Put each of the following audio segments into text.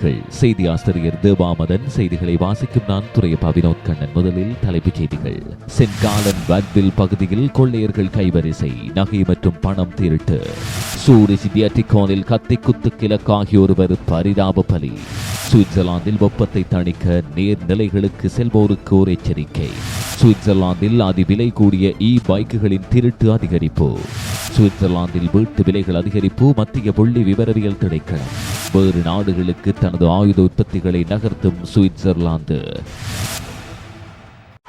செய்திகள். செய்தி ஆசிரியர் தேவாமதன் செய்திகளை வாசிக்கும் நான் துறையப்பா வினோத் கண்ணன். முதலில் தலைப்புச் செய்திகள். சென்காலன் வட்வில் பகுதியில் கொள்ளையர்கள் கைவரிசை நகை மற்றும் பணம் திருட்டு. சூரிசி தியட்டிகோனில் கத்தி குத்து கிழக்காகிய ஒருவர் பரிதாப பலி. சுவிட்சர்லாந்தில் வெப்பத்தை தணிக்க நேர்நிலைகளுக்கு செல்வோருக்கு ஒரு எச்சரிக்கை. சுவிட்சர்லாந்தில் அதிவிலை கூடிய இ பைக்குகளின் திருட்டு அதிகரிப்பு. சுவிட்சர்லாந்தில் வீட்டு விலைகள் அதிகரிப்பு மத்திய புள்ளி விவரவியல் திணைக்களம். வேறு நாடுகளுக்கு தனது ஆயுத உற்பத்திகளை நகர்த்தும் சுவிட்சர்லாந்து.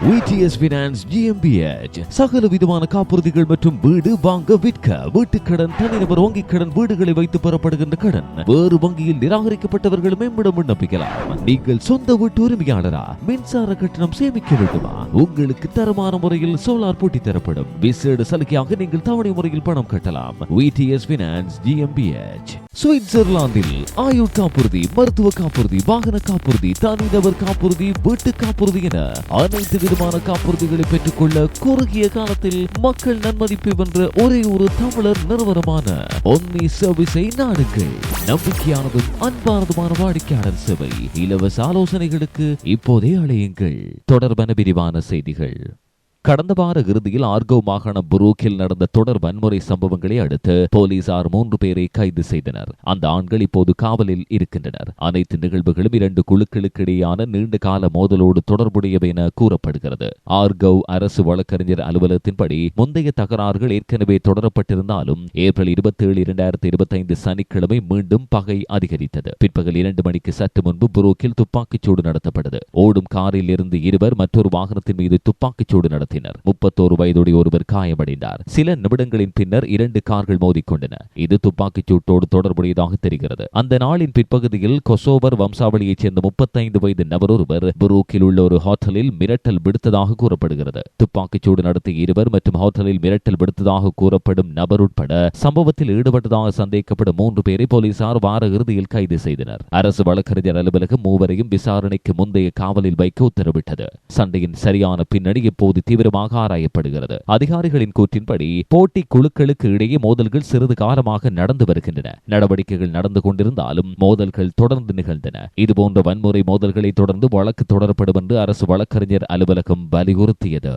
விடிஎஸ் பினான்ஸ் ஜிஎம்பிஎச் சகல விதமான காப்புறுதிகள் மற்றும் வீடு வாங்க விற்க வீட்டுக்கடன் தனிநபர் வங்கிக் கடன் வீடுகளை வைத்து பெறப்படுகின்ற கடன் வேறு வங்கியில் நிராகரிக்கப்பட்டவர்கள் மேம்பட விண்ணப்பிக்கலாம். நீங்கள் சொந்த வீட்டு உரிமையாளரா? மின்சார கட்டணம் சேமிக்க வேண்டுமா? உங்களுக்கு தரமான முறையில் சோலார் போட்டி தரப்படும். விசேட சலுகையாக நீங்கள் தவணை முறையில் பணம் கட்டலாம். விடிஎஸ் பினான்ஸ் ஜிஎம்பிஎச் சுவிட்சர்லாந்தில் ஆயுள் காப்புறுதி மருத்துவ காப்புறுதி வாகன காப்புறுதி தனிநபர் காப்புறுதி வீட்டு காப்புறுதி என அனைத்து விதமான காப்புறுதிகளை பெற்றுக்கொள்ள குறுகிய காலத்தில் மக்கள் நன்மதிப்பை வென்ற ஒரே ஒரு தமிழர் நிறுவனமான ஒன்னி சர்வீஸை நாடுங்கள் நம்பிக்கையானதும் அன்பானதுமான வாடிக்கையாளர் சேவை இலவச ஆலோசனைகளுக்கு இப்போதே அழையுங்கள். தொடர்பான விரிவான செய்திகள். கடந்த வார இறுதியில் ஆர்கோ மாகாணம் புரூக்கில் நடந்த தொடர் வன்முறை சம்பவங்களை அடுத்து போலீசார் மூன்று பேரை கைது செய்தனர். அந்த ஆண்கள் இப்போது காவலில் இருக்கின்றனர். அனைத்து நிகழ்வுகளும் இரண்டு குழுக்களுக்கு இடையான நீண்ட கால மோதலோடு தொடர்புடையவை என கூறப்படுகிறது. ஆர்கவ் அரசு வழக்கறிஞர் அலுவலகத்தின்படி முந்தைய தகராறுகள் ஏற்கனவே தொடரப்பட்டிருந்தாலும் ஏப்ரல் இருபத்தி ஏழு இரண்டாயிரத்தி இருபத்தி ஐந்து சனிக்கிழமை மீண்டும் பகை அதிகரித்தது. பிற்பகல் இரண்டு மணிக்கு சற்று முன்பு புரூக்கில் துப்பாக்கிச்சூடு நடத்தப்பட்டது. ஓடும் காரில் இருந்து இருவர் மற்றொரு வாகனத்தின் மீது துப்பாக்கிச்சூடு நடத்தினர் முப்பத்தோரு வயதுடைய ஒருவர் காயமடைந்தார். சில நிமிடங்களின் பின்னர் இரண்டு கார்கள் மோதிக்கொண்டன. இது துப்பாக்கிச் சூட்டோடு தொடர்புடையதாக தெரிகிறது. அந்த நாளின் பிற்பகுதியில் கொசோவர் வம்சாவளியைச் சேர்ந்த முப்பத்தைந்து வயது நபர் ஒருவர் புரூக்கில் உள்ள ஒரு ஹோட்டலில் மிரட்டல் விடுத்ததாக கூறப்படுகிறது. துப்பாக்கிச்சூடு நடத்திய இருவர் மற்றும் ஹோட்டலில் மிரட்டல் விடுத்ததாக கூறப்படும் நபர் உட்பட சம்பவத்தில் ஈடுபட்டதாக சந்தேகப்படும் மூன்று பேரை போலீசார் வார இறுதியில் கைது செய்தனர். அரசு வழக்கறிஞர் அலுவலகம் மூவரையும் விசாரணைக்கு முந்தைய காவலில் வைக்க உத்தரவிட்டது. சண்டையின் சரியான பின்னணி இப்போது தீவிரமாக ஆராயப்படுகிறது. அதிகாரிகளின் கூற்றின்படி போட்டி குழுக்களுக்கு இடையே மோதல்கள் சிறிது காலமாக நடந்து வருகின்றன. நடவடிக்கைகள் நடந்து கொண்டிருந்தாலும் மோதல்கள் தொடர்ந்து நிகழ்ந்தன. இதுபோன்ற வன்முறை மோதல்களை தொடர்ந்து வழக்கு தொடரப்படும் என்று அரசு வழக்கறிஞர் அலுவலகம் வலியுறுத்தியது.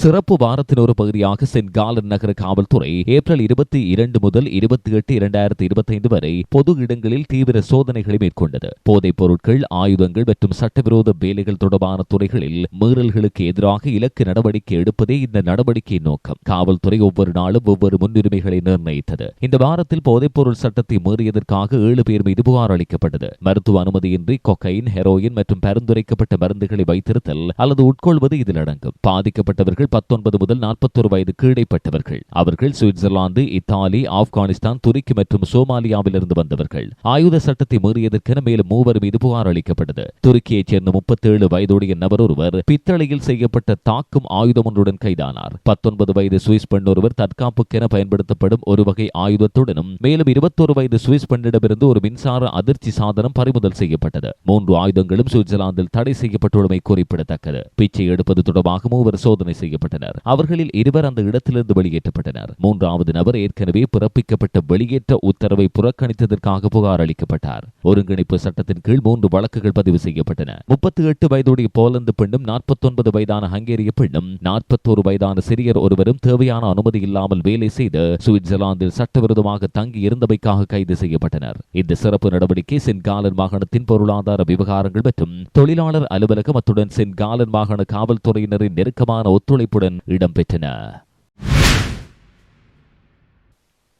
சிறப்பு வாரத்தின் ஒரு பகுதியாக சென்ட் காலன் நகர காவல்துறை ஏப்ரல் இருபத்தி இரண்டு முதல் இருபத்தி எட்டு இரண்டாயிரத்தி இருபத்தைந்து வரை பொது இடங்களில் தீவிர சோதனைகளை மேற்கொண்டது. போதைப் பொருட்கள் ஆயுதங்கள் மற்றும் சட்டவிரோத வேலைகள் தொடர்பான துறைகளில் மீறல்களுக்கு எதிராக இலக்கு நடவடிக்கை எடுப்பதே இந்த நடவடிக்கையின் நோக்கம். காவல்துறை ஒவ்வொரு நாளும் ஒவ்வொரு முன்னுரிமைகளை நிர்ணயித்தது. இந்த வாரத்தில் போதைப்பொருள் சட்டத்தை மீறியதற்காக ஏழு பேர் மீது புகார் அளிக்கப்பட்டது. மருத்துவ அனுமதியின்றி கொக்கைன் ஹெரோயின் மற்றும் பரிந்துரைக்கப்பட்ட மருந்துகளை வைத்திருத்தல் அல்லது உட்கொள்வது இதில் அடங்கும். பாதிக்கப்பட்டவர்கள் வயது பத்தொன்பது முதல் நாற்பத்தொரு வயதுக்கு இடைப்பட்டவர்கள் அவர்கள் சுவிட்சர்லாந்து இத்தாலி ஆப்கானிஸ்தான் துருக்கி மற்றும் சோமாலியாவிலிருந்து வந்தவர்கள். ஆயுத சட்டத்தை மீறியதற்கென மேலும் மூவர் மீது புகார் அளிக்கப்பட்டது. துருக்கியைச் சேர்ந்த முப்பத்தேழு வயதுடைய நபர் ஒருவர் பித்தளையில் செய்யப்பட்ட தாக்கும் ஆயுதம் ஒன்றுடன் கைதானார். பத்தொன்பது வயது சுவிஸ் பெண் ஒருவர் தற்காப்புக்கென பயன்படுத்தப்படும் ஒரு வகை ஆயுதத்துடனும் மேலும் இருபத்தொரு வயது சுவிஸ் பெண்ணிடமிருந்து ஒரு மின்சார அதிர்ச்சி சாதனம் பறிமுதல் செய்யப்பட்டது. மூன்று ஆயுதங்களும் சுவிட்சர்லாந்தில் தடை செய்யப்பட்டுள்ளமை குறிப்பிடத்தக்கது. பிச்சை எடுப்பது தொடர்பாக மூவர் சோதனை செய்யப்பட்டனர். அவர்களில் இருவர் அந்த இடத்திலிருந்து வெளியேற்றப்பட்டனர். மூன்றாவது நபர் ஏற்கனவே பிறப்பிக்கப்பட்ட வெளியேற்ற உத்தரவை புறக்கணித்ததற்காக புகார் அளிக்கப்பட்டார். ஒருங்கிணைப்பு சட்டத்தின் கீழ் மூன்று வழக்குகள் பதிவு செய்யப்பட்டன. முப்பத்தி எட்டு வயதுடைய போலந்து பெண்ணும் நாற்பத்தொன்பது வயதான ஹங்கேரிய பெண்ணும் நாற்பத்தோரு வயதான சிறியர் ஒருவரும் தேவையான அனுமதி இல்லாமல் வேலை செய்து சுவிட்சர்லாந்தில் சட்டவிரோதமாக தங்கி இருந்தமைக்காக கைது செய்யப்பட்டனர். இந்த சிறப்பு நடவடிக்கை சென்காலன் மாகாணத்தின் பொருளாதார விவகாரங்கள் மற்றும் தொழிலாளர் அலுவலகம் அத்துடன் சென்காலன் மாகாண காவல்துறையினரின் நெருக்கமான ஒத்துழைப்புடன் இடம்பெற்றன.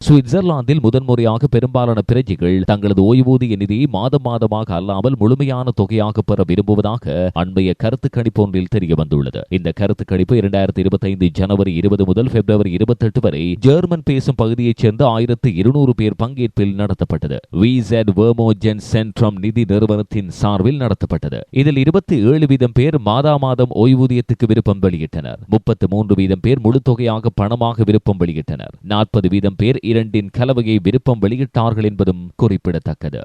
சுவிட்சர்லாந்தில் முதன்முறையாக பெரும்பாலான பிரஜைகள் தங்களது ஓய்வூதிய நிதியை மாதம் மாதமாக அல்லாமல் முழுமையான தொகையாக பெற விரும்புவதாக அண்மைய கருத்து கணிப்பு ஒன்றில் தெரிய வந்துள்ளது இந்த கருத்து கணிப்பு இரண்டாயிரத்தி இருபத்தைந்து ஜனவரி இருபது முதல் பிப்ரவரி இருபத்தெட்டு வரை ஜெர்மன் பேசும் பகுதியைச் சேர்ந்த ஆயிரத்து இருநூறு பேர் பங்கேற்பில் நடத்தப்பட்டது. விசெட் வெர்மோஜென் சென்ட்ரம் நிதி நிறுவனத்தின் சார்பில் நடத்தப்பட்டது. இதில் இருபத்தி ஏழு வீதம் பேர் மாதா மாதம் ஓய்வூதியத்துக்கு விருப்பம் வெளியிட்டனர். முப்பத்து மூன்று வீதம் பேர் முழு தொகையாக பணமாக விருப்பம் வெளியிட்டனர். நாற்பது வீதம் பேர் இரண்டின் கலவையை விருப்பம் வெளியிட்டார்கள் என்பதும் குறிப்பிடத்தக்கது.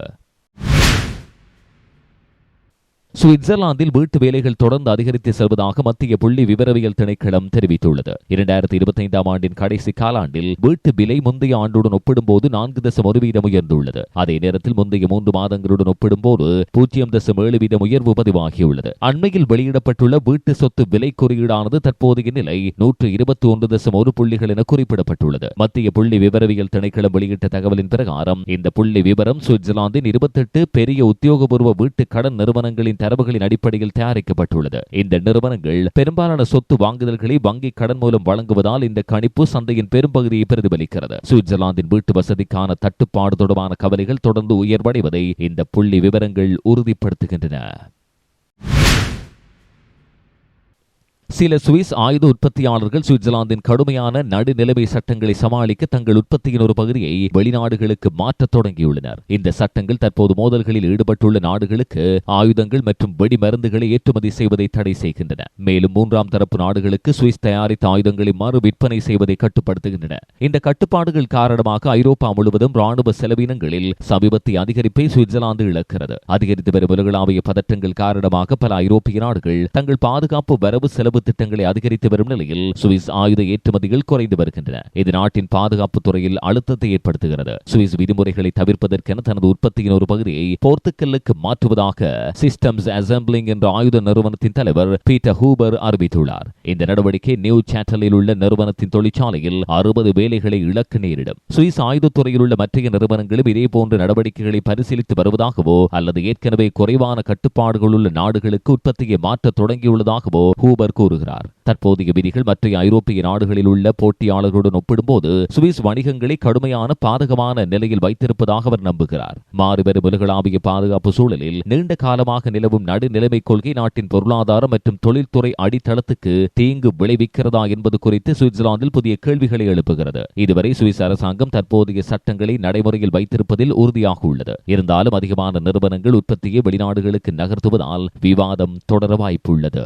சுவிட்சர்லாந்தில் வீட்டு வேலைகள் தொடர்ந்து அதிகரித்து செல்வதாக மத்திய புள்ளி விவரவியல் திணைக்களம் தெரிவித்துள்ளது. இரண்டாயிரத்தி இருபத்தி ஐந்தாம் ஆண்டின் கடைசி காலாண்டில் வீட்டு விலை முந்தைய ஆண்டுடன் ஒப்பிடும்போது நான்கு தசம் ஒரு வீதம் உயர்ந்துள்ளது. அதே நேரத்தில் முந்தைய மூன்று மாதங்களுடன் ஒப்பிடும்போது பூஜ்ஜியம் தசம் ஏழு வீதம் உயர்வு பதிவாகியுள்ளது. அண்மையில் வெளியிடப்பட்டுள்ள வீட்டு சொத்து விலை குறியீடானது தற்போதைய நிலை நூற்று இருபத்தி ஒன்று தசம் ஒரு புள்ளிகள் என குறிப்பிடப்பட்டுள்ளது. மத்திய புள்ளி விவரவியல் திணைக்களம் வெளியிட்ட தகவலின் பிரகாரம் இந்த புள்ளி விவரம் சுவிட்சர்லாந்தின் இருபத்தெட்டு பெரிய உத்தியோகபூர்வ வீட்டு கடன் நிறுவனங்களின் தரவுகளின் அடிப்படையில் தயாரிக்கப்பட்டுள்ளது. இந்த நிறுவனங்கள் பெரும்பாலான சொத்து வாங்குதல்களை வங்கி கடன் மூலம் வழங்குவதால் இந்த கணிப்பு சந்தையின் பெரும்பகுதியை பிரதிபலிக்கிறது. சுவிட்சர்லாந்தின் வீட்டு வசதிக்கான தட்டுப்பாடு தொடர்பான கவலைகள் தொடர்ந்து உயர்வடைவதை இந்த புள்ளி விவரங்கள் உறுதிப்படுத்துகின்றன. சில சுவிஸ் ஆயுத உற்பத்தியாளர்கள் சுவிட்சர்லாந்தின் கடுமையான நடுநிலைமை சட்டங்களை சமாளிக்க தங்கள் உற்பத்தியின் ஒரு பகுதியை வெளிநாடுகளுக்கு மாற்றத் தொடங்கியுள்ளனர். இந்த சட்டங்கள் தற்போது மோதல்களில் ஈடுபட்டுள்ள நாடுகளுக்கு ஆயுதங்கள் மற்றும் வெடிமருந்துகளை ஏற்றுமதி செய்வதை தடை செய்கின்றன. மேலும் மூன்றாம் தரப்பு நாடுகளுக்கு சுவிஸ் தயாரித்த ஆயுதங்களை மறு விற்பனை செய்வதை கட்டுப்படுத்துகின்றன. இந்த கட்டுப்பாடுகள் காரணமாக ஐரோப்பா முழுவதும் ராணுவ செலவினங்களில் சமீபத்திய அதிகரிப்பை சுவிட்சர்லாந்து இழக்கிறது. அதிகரித்து வரும் உலகளாவிய பதற்றங்கள் காரணமாக பல ஐரோப்பிய நாடுகள் தங்கள் பாதுகாப்பு வரவு செலவு திட்டங்களை அதிகரித்து வரும் நிலையில் சுவிஸ் ஆயுத ஏற்றுமதிகள் குறைந்து வருகின்றன. இது நாட்டின் பாதுகாப்பு துறையில் அழுத்தத்தை ஏற்படுத்துகிறது. சுவிஸ் விதிமுறைகளை தவிர்ப்பதற்கென தனது உற்பத்தியின் ஒரு பகுதியை போர்த்துக்கல்லுக்கு மாற்றுவதாக சிஸ்டம்ஸ் அசம்பிளிங் என்ற ஆயுத நிறுவனத்தின் தலைவர் பீட்டர் ஹூபர் அறிவித்துள்ளார். இந்த நடவடிக்கை நியூ சேட்டலில் உள்ள நிறுவனத்தின் தொழிற்சாலையில் அறுபது வேலைகளை இழக்க நேரிடும். சுவிஸ் ஆயுதத்துறையில் உள்ள மற்ற நிறுவனங்களும் இதேபோன்ற நடவடிக்கைகளை பரிசீலித்து வருவதாகவோ அல்லது ஏற்கனவே குறைவான கட்டுப்பாடுகள் உள்ள நாடுகளுக்கு உற்பத்தியை மாற்ற தொடங்கியுள்ளதாகவோ ஹூபர் கூறினார் கூறுகிறார். தற்போதைய விதிகள் மற்ற ஐரோப்பிய நாடுகளில் உள்ள போட்டியாளர்களுடன் ஒப்பிடும்போது சுவிஸ் வணிகங்களை கடுமையான பாதகமான நிலையில் வைத்திருப்பதாக அவர் நம்புகிறார். மாறிவரும் உலகளாவிய பாதுகாப்பு சூழலில் நீண்ட காலமாக நிலவும் நடுநிலைமை கொள்கை நாட்டின் பொருளாதார மற்றும் தொழில்துறை அடித்தளத்துக்கு தீங்கு விளைவிக்கிறதா என்பது குறித்து சுவிட்சர்லாந்தில் புதிய கேள்விகளை எழுப்புகிறது. இதுவரை சுவிஸ் அரசாங்கம் தற்போதைய சட்டங்களை நடைமுறையில் வைத்திருப்பதில் உறுதியாக உள்ளது. இருந்தாலும் அதிகமான நிறுவனங்கள் உற்பத்தியை வெளிநாடுகளுக்கு நகர்த்துவதால் விவாதம் தொடர வாய்ப்புள்ளது.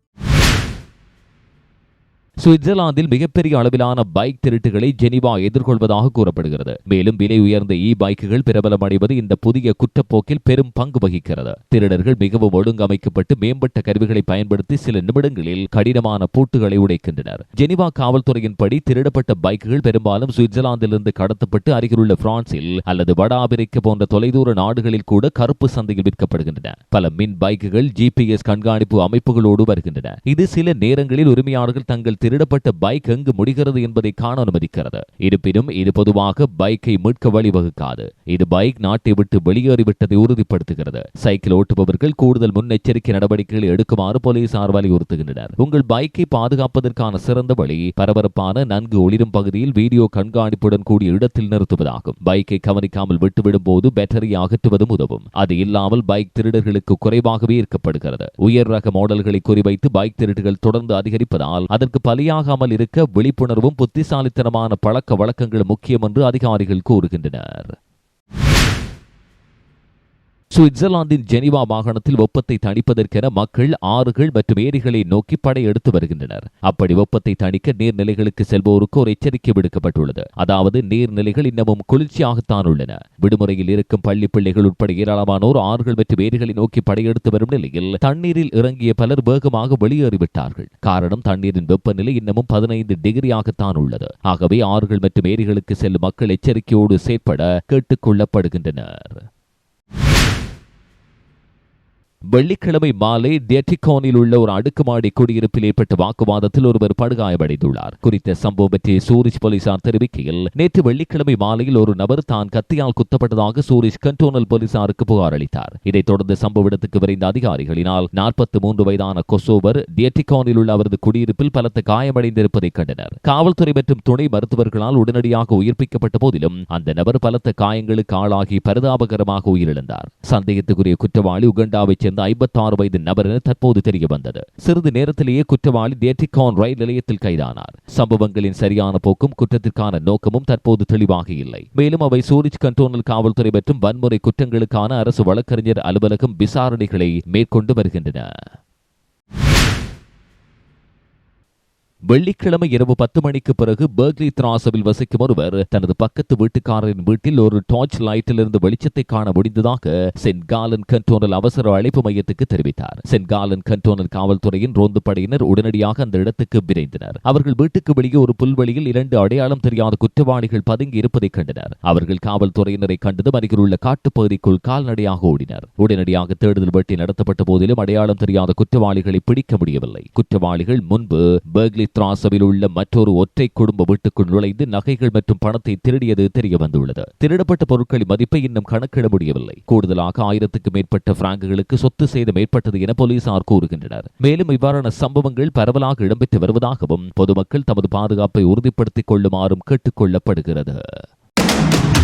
சுவிட்சர்லாந்தில் மிகப்பெரிய அளவிலான பைக் திருட்டுகளை ஜெனிவா எதிர்கொள்வதாக கூறப்படுகிறது. மேலும் விலை உயர்ந்த இ பைக்குகள் பிரபலமடைவது இந்த புதிய குற்றப்போக்கில் பெரும் பங்கு வகிக்கிறது. திருடர்கள் மிகவும் ஒழுங்கமைக்கப்பட்டு மேம்பட்ட கருவிகளை பயன்படுத்தி சில நிமிடங்களில் கடினமான பூட்டுகளை உடைக்கின்றனர். ஜெனிவா காவல்துறையின்படி திருடப்பட்ட பைக்குகள் பெரும்பாலும் சுவிட்சர்லாந்திலிருந்து கடத்தப்பட்டு அருகிலுள்ள பிரான்சில் அல்லது வட ஆப்பிரிக்க போன்ற தொலைதூர நாடுகளில் கூட கருப்பு சந்தையில் விற்கப்படுகின்றன. பல மின் பைக்குகள் ஜிபிஎஸ் கண்காணிப்பு அமைப்புகளோடு வருகின்றன. இது சில நேரங்களில் உரிமையாளர்கள் தங்கள் திருடப்பட்ட பைக் எங்கு முடிகிறது என்பதை காண அனுமதிக்கிறது. இருப்பினும் இது பொதுவாக பைக்கை மீட்க வழிவகுக்காது. இது பைக் நாட்டை விட்டு வெளியேறிவிட்டதை உறுதிப்படுத்துகிறது. சைக்கிள் ஓட்டுபவர்கள் கூடுதல் முன்னெச்சரிக்கை நடவடிக்கைகளை எடுக்குமாறு போலீசார் வலியுறுத்துகின்றனர் உங்கள் பைக்கை பாதுகாப்பதற்கான சிறந்த வழி பரபரப்பான நன்கு ஒளிரும் பகுதியில் வீடியோ கண்காணிப்புடன் கூடிய இடத்தில் நிறுத்துவதாகும். பைக்கை கவனிக்காமல் விட்டுவிடும் போது பேட்டரியை அகற்றுவதும் உதவும். அது இல்லாமல் பைக் திருடர்களுக்கு குறைவாகவே இருக்கப்படுகிறது உயர் ரக மாடல்களை குறிவைத்து பைக் திருட்டுகள் தொடர்ந்து அதிகரிப்பதால் அதற்கு பல பலியாகாமல் இருக்க விழிப்புணர்வும் புத்திசாலித்தனமான பழக்க வழக்கங்கள் முக்கியம் என்று அதிகாரிகள் கூறுகின்றனர். சுவிட்சர்லாந்தின் ஜெனிவா மாகாணத்தில் வெப்பத்தை தணிப்பதற்கென மக்கள் ஆறுகள் மற்றும் ஏரிகளை நோக்கி படையெடுத்து வருகின்றனர். அப்படி வெப்பத்தை தணிக்க நீர்நிலைகளுக்கு செல்வோருக்கு ஒரு எச்சரிக்கை விடுக்கப்பட்டுள்ளது. அதாவது நீர்நிலைகள் இன்னமும் குளிர்ச்சியாகத்தான் உள்ளன. விடுமுறையில் இருக்கும் பள்ளி பிள்ளைகள் உட்பட ஏராளமானோர் ஆறுகள் மற்றும் ஏரிகளை நோக்கி படையெடுத்து வரும் நிலையில் தண்ணீரில் இறங்கிய பலர் வேகமாக வெளியேறிவிட்டார்கள். காரணம் தண்ணீரின் வெப்பநிலை இன்னமும் பதினைந்து டிகிரியாகத்தான் உள்ளது. ஆகவே ஆறுகள் மற்றும் ஏரிகளுக்கு செல்லும் மக்கள் எச்சரிக்கையோடு செயற்பட கேட்டுக் கொள்ளப்படுகின்றனர் வெள்ளிக்கிழமை மாலை டெட்டிகானில் உள்ள ஒரு அடுக்குமாடி குடியிருப்பில் ஏற்பட்ட வாக்குவாதத்தில் ஒருவர் படுகாயமடைந்துள்ளார். குறித்த சம்பவம் பற்றி சூரிச் போலீசார் தெரிவிக்கையில் நேற்று வெள்ளிக்கிழமை மாலையில் ஒரு நபர் தான் கத்தியால் குத்தப்பட்டதாக சூரிச் கண்டோனல் போலீசாருக்கு புகார் அளித்தார். இதைத் தொடர்ந்து சம்பவ இடத்துக்கு விரைந்த அதிகாரிகளினால் நாற்பத்தி மூன்று வயதான கொசோவர் டியட்டிகானில் உள்ள அவரது குடியிருப்பில் பலத்த காயமடைந்திருப்பதை கண்டனர். காவல்துறை மற்றும் துணை மருத்துவர்களால் உடனடியாக உயிர்ப்பிக்கப்பட்ட போதிலும் அந்த நபர் பலத்த காயங்களுக்கு ஆளாகி பரிதாபகரமாக உயிரிழந்தார். சந்தேகத்துக்குரிய குற்றவாளி உகண்டாவைச் சேர்ந்த ஐம்பத்தி ஆறு வயது நபர் என தற்போது தெரிய வந்தது சிறிது நேரத்திலேயே குற்றவாளி டேட்டிகான் ரயில் நிலையத்தில் கைதானார். சம்பவங்களின் சரியான போக்கும் குற்றத்திற்கான நோக்கமும் தற்போது தெளிவாக இல்லை மேலும் அவை சூரிச் கண்டோனல் காவல்துறை மற்றும் வன்முறை குற்றங்களுக்கான அரசு வழக்கறிஞர் அலுவலகம் விசாரணைகளை மேற்கொண்டு வருகின்றன. வெள்ளிக்கிழமை இரவு பத்து மணிக்கு பிறகு பெர்க்லி திராசவில் வசிக்கும் ஒருவர் தனது பக்கத்து வீட்டுக்காரரின் வீட்டில் ஒரு டார்ச் லைட்டிலிருந்து வெளிச்சத்தை காண முடிந்ததாக சென்ட் காலன் கண்டோனல் அவசர அழைப்பு மையத்துக்கு தெரிவித்தார். சென்ட் காலன் கண்டோனல் காவல்துறையின் ரோந்து படையினர் உடனடியாக அந்த இடத்துக்கு விரைந்தனர். அவர்கள் வீட்டுக்கு வெளியே ஒரு புல்வெளியில் இரண்டு அடையாளம் தெரியாத குற்றவாளிகள் பதுங்கி இருப்பதை கண்டனர். அவர்கள் காவல்துறையினரை கண்டதும் அருகில் உள்ள காட்டுப்பகுதிக்குள் கால்நடையாக ஓடினர். உடனடியாக தேடுதல் வேட்டை நடத்தப்பட்ட போதிலும் அடையாளம் தெரியாத குற்றவாளிகளை பிடிக்க முடியவில்லை. குற்றவாளிகள் முன்பு பெர்க்லி திராசவில் உள்ள மற்றொரு ஒற்றை குடும்ப வீட்டுக்குள் நுழைந்து நகைகள் மற்றும் பணத்தை திருடியது தெரிய வந்துள்ளது. திருடப்பட்ட பொருட்களின் மதிப்பை இன்னும் கணக்கிட முடியவில்லை. கூடுதலாக ஆயிரத்துக்கு மேற்பட்ட பிராங்குகளுக்கு சொத்து சேதம் ஏற்பட்டது என போலீசார் கூறுகின்றனர். மேலும் இவ்வாறான சம்பவங்கள் பரவலாக இடம்பெற்று வருவதாகவும் பொதுமக்கள் தமது பாதுகாப்பை உறுதிப்படுத்திக் கொள்ளுமாறும் கேட்டுக் கொள்ளப்படுகிறது.